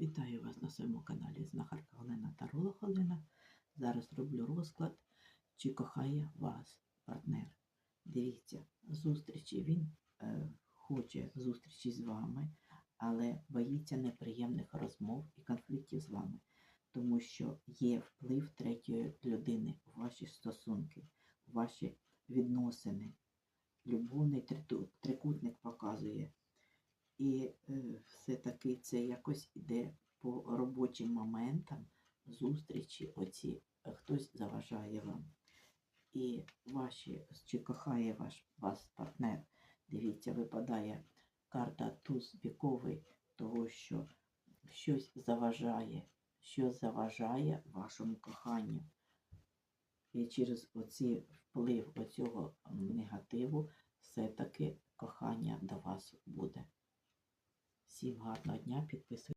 Вітаю вас на своєму каналі Знахарка Олена Таролог Олена. Зараз роблю розклад, чи кохає вас партнер. Дивіться, зустрічі він е, хоче зустрічі з вами, але боїться неприємних розмов і конфліктів з вами, тому що є вплив третьої людини у ваші стосунки, у ваші відносини. Любовний трикутник показує. І е, все-таки це якось іде по робочим моментам зустрічі, оці е, хтось заважає вам. І ваші, чи кохає ваш вас партнер, дивіться, випадає карта туз віковий, того, що щось заважає, щось заважає вашому коханню. І через оці вплив оцього негативу все-таки кохання до вас буде. Всім гарного дня, підписуйтесь.